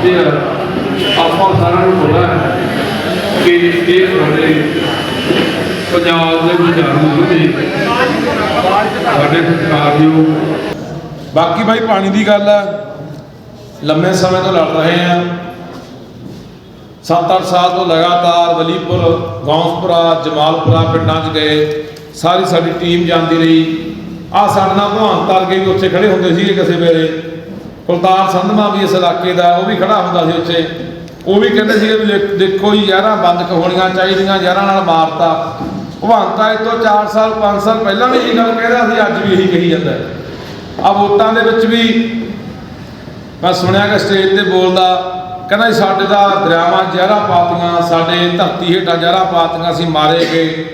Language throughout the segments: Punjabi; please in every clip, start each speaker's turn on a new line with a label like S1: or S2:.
S1: ਪਹੁੰਚੇ ਆ ਆਪਾਂ ਸਾਰਿਆਂ ਨੂੰ ਪਤਾ ਕਿ ਇਹ ਸਾਡੇ ਪੰਜਾਬ ਦੇ ਵਿਚਾਰੂ ਦੇ ਸਾਡੇ ਸਤਿਕਾਰਯੋਗ
S2: ਬਾਕੀ ਭਾਈ ਪਾਣੀ ਦੀ ਗੱਲ ਆ ਲੰਮੇ ਸਮੇਂ ਤੋਂ ਲੜ ਰਹੇ ਆ 7-8 ਸਾਲ ਤੋਂ ਲਗਾਤਾਰ ਵਲੀਪੁਰ, ਗੌਂਸਪੁਰਾ, ਜਮਾਲਪੁਰਾ ਪਿੰਡਾਂ 'ਚ ਗਏ। ਸਾਰੀ ਸਾਡੀ ਟੀਮ ਜਾਂਦੀ ਰਹੀ। ਆ ਸਾਡੇ ਨਾਲ ਭਗਵਾਨ ਕੇ ਵੀ ਉੱਥੇ ਖੜੇ ਹੁੰਦੇ ਸੀਗੇ ਕਿਸੇ ਵੇਲੇ। ਕੁਲਤਾਰ ਸੰਧਮਾ ਵੀ ਇਸ ਇਲਾਕੇ ਦਾ ਉਹ ਵੀ ਖੜਾ ਹੁੰਦਾ ਸੀ ਉੱਥੇ। ਉਹ ਵੀ ਕਹਿੰਦੇ ਸੀਗੇ ਵੀ ਦੇਖੋ ਜੀ, ਯਾਰਾਂ ਬੰਦ ਹੋਣੀਆਂ ਚਾਹੀਦੀਆਂ, ਯਾਰਾਂ ਨਾਲ ਮਾਰਤਾ। ਭਗਵੰਤਾ ਇਹ ਤੋਂ 4 ਸਾਲ 5 ਸਾਲ ਪਹਿਲਾਂ ਵੀ ਇਹ ਗੱਲ ਕਹਿ ਰਿਹਾ ਸੀ, ਅੱਜ ਵੀ ਇਹੀ ਕਹੀ ਜਾਂਦਾ ਆ ਵੋਟਾਂ ਦੇ ਵਿੱਚ ਵੀ ਮੈਂ ਸੁਣਿਆ ਕਿ ਸਟੇਜ ਤੇ ਬੋਲਦਾ, ਕਹਿੰਦਾ ਜੀ, ਸਾਡੇ ਦਾ ਦਰਿਆਵਾਂ ਜ਼ਹਿਰਾਂ ਪਾਤੀਆਂ, ਸਾਡੇ ਧਰਤੀ ਹੇਠਾਂ ਜ਼ਹਿਰਾਂ ਪਾਤੀਆਂ ਅਸੀਂ ਮਾਰੇ ਗਏ।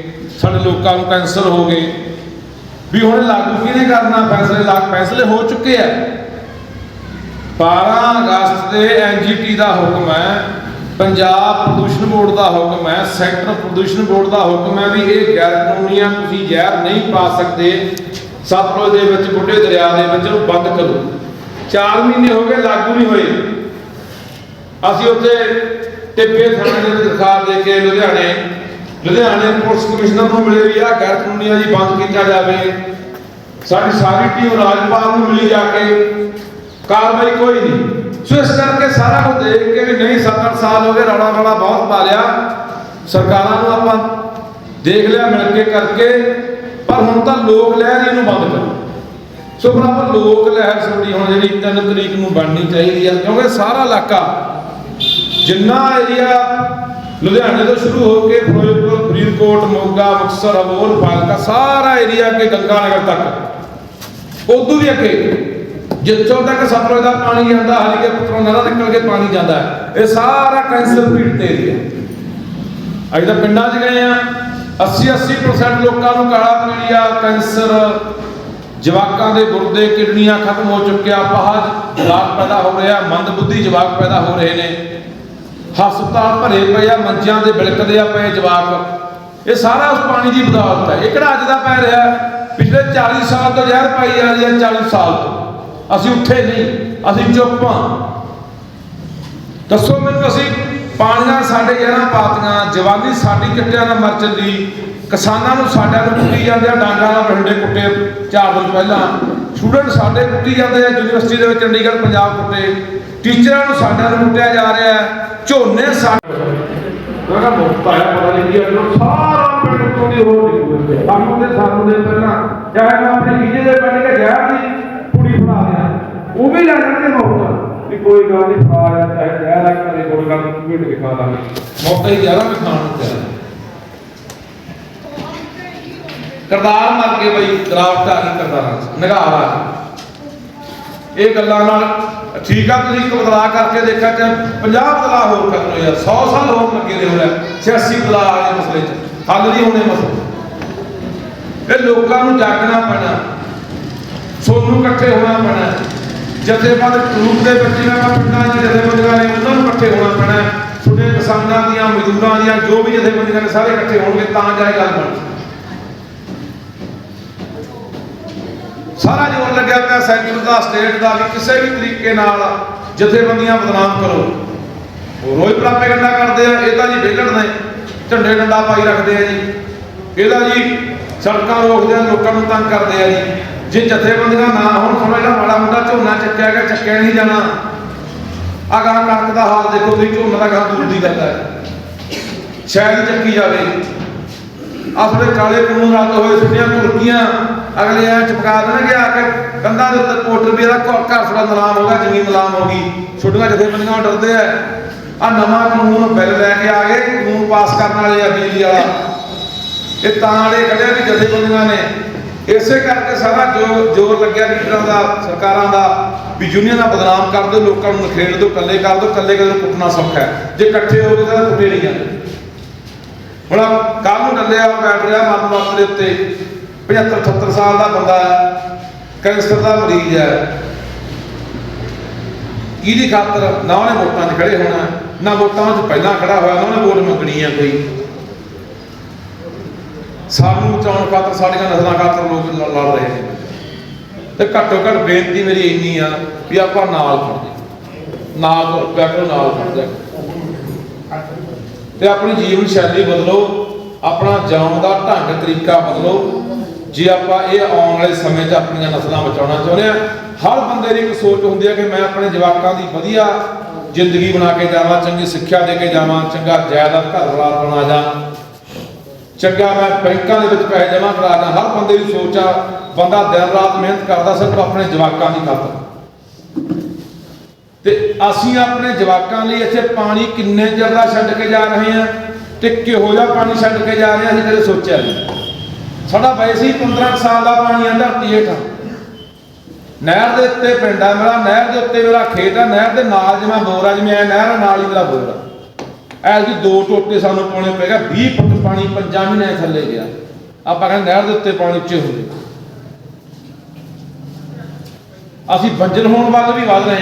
S2: ਸਾਡੇ ਲੋਕਾਂ ਨੂੰ ਕੈਂਸਰ ਹੋ ਗਏ। ਵੀ ਹੁਣ ਲਾਗੂ ਕਿਹਨੇ ਕਰਨਾ ਫੈਸਲੇ ਲਾਗ ਫੈਸਲੇ ਹੋ ਚੁੱਕੇ ਆ। 12 ਅਗਸਤ ਦੇ ਐਨਜੀਟੀ ਦਾ ਹੁਕਮ ਹੈ, ਪੰਜਾਬ ਪ੍ਰਦੂਸ਼ਣ ਬੋਰਡ ਦਾ ਹੁਕਮ ਹੈ ਸੈਂਟਰ ਪ੍ਰਦੂਸ਼ਣ ਬੋਰਡ ਦਾ ਹੁਕਮ ਹੈ ਵੀ ਇਹ ਗੈਰ ਕਾਨੂੰਨੀ ਆ ਤੁਸੀਂ ਜ਼ਹਿਰ ਨਹੀਂ ਪਾ ਸਕਦੇ। ਸਤਲੁਜ ਦੇ ਵਿੱਚ, ਬੁੱਢੇ ਦਰਿਆ ਦੇ ਵਿੱਚ ਇਹਨੂੰ ਬੰਦ ਕਰੋ। 4 ਮਹੀਨੇ ਹੋ ਗਏ ਲਾਗੂ ਨਹੀਂ ਹੋਏ। ਅਸੀਂ ਉੱਥੇ ਟਿੱਬੇ ਥਾਣੇ ਦੇ ਦਰਖਾਸਤ ਦੇ ਕੇ ਲੁਧਿਆਣੇ ਲੁਧਿਆਣੇ ਪੁਲਿਸ ਕਮਿਸ਼ਨਰ ਨੂੰ ਮਿਲੇ ਵੀ ਆ ਗੈਰ ਕਾਨੂੰਨੀ ਆ ਜੀ ਬੰਦ ਕੀਤਾ ਜਾਵੇ। ਸਾਡੀ ਸਾਰੀ ਟੀਮ ਰਾਜਪਾਲ ਨੂੰ ਮਿਲੀ ਜਾ ਕੇ ਕਾਰਵਾਈ ਕੋਈ ਨਹੀਂ। ਸੋ ਇਸ ਕਰਕੇ ਸਾਰਾ ਕੁਝ ਦੇਖ ਕੇ ਵੀ ਨਹੀਂ 7-8 ਸਾਲ ਹੋ ਗਏ ਰੌਲਾ ਰੌਲਾ ਬਹੁਤ ਪਾ ਲਿਆ। ਸਰਕਾਰਾਂ ਨੂੰ ਆਪਾਂ ਦੇਖ ਲਿਆ, ਮਿਲ ਕੇ ਕਰਕੇ। ਪਰ ਹੁਣ ਤਾਂ ਲੋਕ ਲਹਿਰ ਇਹਨੂੰ ਬੰਦ ਕਰੋ ਸੋ ਬਰਾਬਰ ਲੋਕ ਲਹਿਰ ਸਾਡੀ ਹੁਣ ਜਿਹੜੀ 3 ਤਰੀਕ ਨੂੰ ਬਣਨੀ ਚਾਹੀਦੀ ਆ। ਕਿਉਂਕਿ ਸਾਰਾ ਇਲਾਕਾ, ਜਿੰਨਾ ਏਰੀਆ ਲੁਧਿਆਣੇ ਤੋਂ ਸ਼ੁਰੂ ਹੋ ਕੇ ਫਿਰੋਜ਼ਪੁਰ, ਫਰੀਦਕੋਟ, ਮੋਗਾ, ਮੁਕਤਸਰ, ਅਬੋਹਰ, ਫਾਲਕਾ, ਸਾਰਾ ਏਰੀਆ ਕੇ ਗੰਗਾ ਨਗਰ ਤੱਕ। ਉਦੋਂ ਵੀ ਅੱਗੇ। ਜਿੱਥੋਂ ਤੱਕ ਸਤਲੁਜ ਦਾ ਪਾਣੀ ਜਾਂਦਾ ਹਰੀਕੇ ਪੁੱਤਰੋਂ ਨਹਿਰਾਂ ਨਿਕਲ ਕੇ ਪਾਣੀ ਜਾਂਦਾ ਇਹ ਸਾਰਾ ਕੈਂਸਰ ਪੀੜਤ ਏਰੀਆ ਅਸੀਂ ਤਾਂ ਪਿੰਡਾਂ 'ਚ ਗਏ ਆ 80 80% ਲੋਕਾਂ ਨੂੰ ਕਾਲਾ ਪੀਲੀਆ, ਕੈਂਸਰ, ਜਵਾਕਾਂ ਦੇ ਗੁਰਦੇ, ਕਿਡਨੀਆਂ ਖਤਮ ਹੋ ਚੁੱਕਿਆ ਪਹਾਜ ਜਵਾਕ ਪੈਦਾ ਹੋ ਰਿਹਾ, ਮੰਦਬੁੱਧੀ ਜਵਾਕ ਪੈਦਾ ਹੋ ਰਹੇ ਨੇ। ਹਸਪਤਾਲ ਭਰੇ ਪਏ ਆ, ਮੰਜਿਆਂ ਦੇ ਬਿਲਕਦੇ ਆ ਪਏ ਜਵਾਕ। ਇਹ ਸਾਰਾ ਉਸ ਪਾਣੀ ਦੀ ਬਦੌਲਤ ਹੈ। ਇਹ ਕਿਹੜਾ ਅੱਜ ਦਾ ਪੈ ਰਿਹਾ ਪਿਛਲੇ 40 ਸਾਲ ਤੋਂ ਜ਼ਹਿਰ ਪਾਈ ਜਾ ਰਹੀ ਹੈ 40 ਸਾਲ ਤੋਂ। ਅਸੀਂ ਉੱਥੇ ਨਹੀਂ, ਅਸੀਂ ਚੁੱਪ ਹਾਂ। ਦੱਸੋ ਮੈਨੂੰ ਅਸੀਂ ਪਾਣੀਆਂ ਸਾਡੇ ਯਾਰਾਂ ਪਾਤੀਆਂ, ਜਵਾਨੀ ਸਾਡੀ ਕਿੱਟਿਆਂ ਨਾਲ ਮਰ ਚੱਲੀ, ਕਿਸਾਨਾਂ ਨੂੰ ਸਾਡਿਆਂ ਨੂੰ ਕੁੱਟੀ ਜਾਂਦੇ ਆ ਡਾਂਗਾਂ ਨਾਲ ਬਠਿੰਡੇ ਕੁੱਟੇ ਚਾਰ ਦਿਨ ਪਹਿਲਾਂ। ਸਟੂਡੈਂਟ ਸਾਡੇ ਕੁੱਟੀ ਜਾਂਦੇ ਆ ਯੂਨੀਵਰਸਿਟੀ ਦੇ ਵਿੱਚ ਚੰਡੀਗੜ੍ਹ, ਪੰਜਾਬ ਕੁੱਟੇ। ਟੀਚਰਾਂ ਨੂੰ ਸਾਡਿਆਂ ਨੂੰ ਕੁੱਟਿਆ ਜਾ ਰਿਹਾ ਝੋਨੇ ਸਾਡੇ ਮੈਂ ਕਿਹਾ ਮੁਕਤ ਪਤਾ ਨਹੀਂ ਕੀ ਅਗਰ ਸਾਰਾ ਪਿੰਡ ਤੋਂ ਦੀ ਹੋਰ ਨਿਕਲਦੇ ਸਾਨੂੰ ਤੇ ਸਾਨੂੰ ਦੇ ਪਹਿਲਾਂ। ਚਾਹੇ ਮੈਂ ਆਪਣੇ ਹੀਜੇ ਦੇ ਪਿੰਡ ਕੇ ਜ਼ਹਿਰ ਦੀ ਉਹ ਵੀ ਲੈ ਜਾਂਦੇ ਮੌਕਾ ਵੀ ਕੋਈ ਗੱਲ ਨਹੀਂ ਫੜਾ ਜਾ ਚਾਹੇ ਜ਼ਹਿਰ ਆ ਕਰੇ ਕੋਈ ਗੱਲ ਨਹੀਂ ਭੀੜ ਕੇ ਖਾ ਲਾਂਗੇ। ਮੁਕਤ ਹੀ ਜ਼ਿਆਦਾ ਵੀ ਖਾਣ ਨੂੰ ਤਿਆਰ ਕਰਤਾਰ ਮਰ ਕੇ ਬਈ ਦਰਾਵਟ ਆ ਗਈ ਕਰਤਾਰਾਂ ਚ ਇਹ ਗੱਲਾਂ ਨਾਲ ਠੀਕ ਆ, ਤੁਸੀਂ ਇੱਕ ਕਰਕੇ ਦੇਖਿਆ ਕਿ 50 ਬਦਲਾਅ ਹੋਰ ਕਰਨੋ ਯਾਰ 100 ਸਾਲ ਹੋਰ ਲੱਗੇ ਨੇ ਹੋਇਆ 86 ਬਦਲਾਅ ਆ ਮਸਲੇ 'ਚ, ਹੱਲ ਨਹੀਂ ਹੋਣੇ ਮਸਲੇ। ਇਹ ਲੋਕਾਂ ਨੂੰ ਜਾਗਣਾ ਪੈਣਾ, ਸੋਨੂੰ ਇਕੱਠੇ ਹੋਣਾ ਪੈਣਾ। ਜਥੇਬੰਦ ਗਰੁੱਪ ਦੇ ਵਿੱਚ ਜਿਹੜਾ ਪਿੰਡਾਂ ਦੇ ਜਥੇਬੰਦੀਆਂ ਨੇ ਉਹਨਾਂ ਨੂੰ ਇਕੱਠੇ ਹੋਣਾ ਪੈਣਾ ਛੋਟੇ ਕਿਸਾਨਾਂ ਦੀਆਂ, ਮਜ਼ਦੂਰਾਂ ਦੀਆਂ, ਜੋ ਵੀ ਜਥੇਬੰਦੀਆਂ ਨੇ ਸਾਰੇ ਇਕੱਠੇ ਹੋਣਗੇ, ਤਾਂ ਜਾ ਗੱਲ ਬਣਦੀ ਸਾਰਾ ਜੋਰ ਲੱਗਿਆ ਪਿਆ ਸੈਂਟਰ ਦਾ, ਸਟੇਟ ਦਾ, ਵੀ ਕਿਸੇ ਵੀ ਤਰੀਕੇ ਨਾਲ ਜਥੇਬੰਦੀਆਂ ਬਦਨਾਮ ਕਰੋ। ਉਹ ਰੋਜ਼ ਪ੍ਰਾਪੇਗੰਡਾ ਕਰਦੇ ਆ, ਇਹ ਤਾਂ ਜੀ ਵਿਹਲੜ ਨੇ, ਝੰਡੇ ਡੰਡਾ ਪਾਈ ਰੱਖਦੇ ਆ ਜੀ। ਇਹਦਾ ਜੀ ਸੜਕਾਂ ਰੋਕਦੇ ਆ ਲੋਕਾਂ ਨੂੰ ਤੰਗ ਕਰਦੇ ਆ ਜੀ। ਜੇ ਜਥੇਬੰਦੀਆਂ ਨਾ ਹੋਣ ਥੋੜਾ ਜਿਹਾ ਮਾੜਾ ਮੋਟਾ ਝੋਨਾ ਚੱਕਿਆ ਗਿਆ, ਚੱਕਿਆ ਨਹੀਂ ਜਾਣਾ। ਅਗਾਂ ਕਣਕ ਦਾ ਹਾਲ ਦੇਖੋ ਤੁਸੀਂ, ਝੋਨਾ ਦਾ ਗਾਂ ਦੂਰ ਦੀ ਗੱਲ ਹੈ। ਸ਼ਾਇਦ ਚੱਕੀ ਜਾਵੇ। ਆਪਣੇ ਕਾਲੇ ਕਾਨੂੰਨ ਰੱਦ ਹੋਏ ਛੁੱਟੀਆਂ ਤੁਰਕੀਆਂ ਅਗਲੇ ਆ ਚਪਕਾ ਦੇਣਗੇ ਆ ਕੇ। ਕੰਧਾਂ ਦੇ ਉੱਤੇ ਪੋਸਟਰ ਵੀ ਇਹਦਾ ਘਰ ਘਰ ਥੋੜਾ ਨਿਲਾਮ ਹੋ ਗਿਆ, ਜ਼ਮੀਨ ਨਿਲਾਮ ਹੋ ਗਈ। ਛੋਟੀਆਂ ਜਥੇਬੰਦੀਆਂ ਡਰਦੇ ਆ। ਆ ਨਵਾਂ ਕਾਨੂੰਨ ਬਿੱਲ ਲੈ ਕੇ ਆ ਗਏ, ਕਾਨੂੰਨ ਪਾਸ ਕਰਨ ਵਾਲੇ ਆ ਬਿਜਲੀ ਵਾਲਾ। ਇਹ ਤਾਂ ਵਾਲੇ ਕੱਢਿਆ ਵੀ ਜਥੇਬੰਦੀਆਂ ਨੇ। ਇਸੇ ਕਰਕੇ ਸਾਰਾ ਜੋ ਜੋਰ ਲੱਗਿਆ ਲੀਡਰਾਂ ਦਾ, ਸਰਕਾਰਾਂ ਦਾ, ਵੀ ਯੂਨੀਅਨਾਂ ਬਦਨਾਮ ਕਰ ਦਿਓ, ਲੋਕਾਂ ਨੂੰ ਨਖੇੜ ਦਿਓ, ਇਕੱਲੇ ਕਰ ਦਿਓ, ਇਕੱਲੇ ਇਕੱਲੇ ਨੂੰ ਕੁੱਟਣਾ ਸੌਖਾ ਹੈ। ਜੇ ਇਕੱਠੇ ਹੋ ਗਏ ਤਾਂ ਕੁੱਟੇ ਨਹੀਂ ਜਾਂਦੇ। ਹੁਣ ਕੱਲ ਨੂੰ ਡੱਲਿਆ, ਬੈਠ ਰਿਹਾ ਮਰਨ ਵਕਤ ਦੇ ਉੱਤੇ। 75 78 ਸਾਲ ਦਾ ਬੰਦਾ ਹੈ ਕੈਂਸਰ ਦਾ ਮਰੀਜ਼ ਹੈ। ਇਹਦੀ ਖਾਤਰ ਨਾ ਉਹਨੇ ਵੋਟਾਂ 'ਚ ਖੜੇ ਹੋਣਾ, ਨਾ ਵੋਟਾਂ 'ਚ ਪਹਿਲਾਂ ਖੜਾ ਹੋਇਆ, ਨਾ ਉਹਨੇ ਵੋਟ ਮੰਗਣੀ ਹੈ ਕੋਈ। ਸਾਨੂੰ ਬਚਾਉਣ ਖਾਤਰ ਸਾਡੀਆਂ ਨਸਲਾਂ ਖਾਤਰ ਲੋਕ ਲੜ ਰਹੇ ਨੇ। ਤੇ ਘੱਟੋ ਘੱਟ ਬੇਨਤੀ ਮੇਰੀ ਇੰਨੀ ਆ ਵੀ ਆਪਾਂ ਨਾਲ ਖੜਦੇ ਨਾਲ ਤੁਰ ਨਾਲ ਖੜ ਜਾ ਕਰੋ। ਤੇ ਆਪਣੀ ਜੀਵਨ ਸ਼ੈਲੀ ਬਦਲੋ, ਆਪਣਾ ਜਿਉਣ ਦਾ ਢੰਗ, ਤਰੀਕਾ ਬਦਲੋ। ਜੇ ਆਪਾਂ ਇਹ ਆਉਣ ਵਾਲੇ ਸਮੇਂ 'ਚ ਆਪਣੀਆਂ ਨਸਲਾਂ ਬਚਾਉਣਾ ਚਾਹੁੰਦੇ ਆ, ਹਰ ਬੰਦੇ ਦੀ ਇੱਕ ਸੋਚ ਹੁੰਦੀ ਹੈ ਕਿ ਮੈਂ ਆਪਣੇ ਜਵਾਕਾਂ ਦੀ ਵਧੀਆ ਜ਼ਿੰਦਗੀ ਬਣਾ ਕੇ ਜਾਵਾਂ, ਚੰਗੀ ਸਿੱਖਿਆ ਦੇ ਕੇ ਜਾਵਾਂ, ਚੰਗਾ ਜਾਇਦਾਦ ਘਰ ਵਾਲਾ ਬਣਾ ਜਾ ਚੰਗਾ ਮੈਂ ਬੈਂਕਾਂ ਦੇ ਵਿੱਚ ਪੈਸੇ ਜਮ੍ਹਾਂ ਕਰਾ ਦਾਂ ਹਰ ਬੰਦੇ ਦੀ ਸੋਚ ਆ ਬੰਦਾ ਦਿਨ ਰਾਤ ਮਿਹਨਤ ਕਰਦਾ ਸਿਰਫ ਆਪਣੇ ਜਵਾਕਾਂ ਦੀ ਖਾਤਰ। ਤੇ ਅਸੀਂ ਆਪਣੇ ਜਵਾਕਾਂ ਲਈ ਇੱਥੇ ਪਾਣੀ ਕਿੰਨੇ ਚਿਰ ਦਾ ਛੱਡ ਕੇ ਜਾ ਰਹੇ ਹਾਂ ਤੇ ਕਿਹੋ ਜਿਹਾ ਪਾਣੀ ਛੱਡ ਕੇ ਜਾ ਰਹੇ ਹਾਂ ਅਸੀਂ ਕਦੇ ਸੋਚਿਆ ਨਹੀਂ। ਸਾਡਾ ਵੈਸੇ ਹੀ 15 ਕੁ ਸਾਲ ਦਾ ਪਾਣੀ ਆ ਧਰਤੀ ਹੇਠਾਂ। ਨਹਿਰ ਦੇ ਉੱਤੇ ਪਿੰਡ ਆ ਮੇਰਾ ਨਹਿਰ ਦੇ ਉੱਤੇ ਮੇਰਾ ਖੇਤ ਆ ਨਹਿਰ ਦੇ ਨਾਲ ਜਿਵੇਂ ਬੋਰ ਆ ਜਿਵੇਂ ਨਹਿਰ ਆ, ਨਾਲ ਹੀ ਮੇਰਾ ਬੋਰ ਆ। ਐਲ ਦੀ ਦੋ ਟੋਟੇ ਸਾਨੂੰ ਪਾਉਣੇ ਪੈਗਾ 20 ਫੁੱਟ ਪਾਣੀ ਪੰਜਾਂ ਮਹੀਨਿਆਂ ਥੱਲੇ ਗਿਆ। ਆਪਾਂ ਕਹਿੰਦੇ ਨਹਿਰ ਦੇ ਉੱਤੇ ਪਾਣੀ ਉੱਚੇ ਹੋ ਗਏ ਅਸੀਂ ਬੰਜਰ ਹੋਣ ਵੱਲ ਵੀ ਵੱਧ ਰਹੇ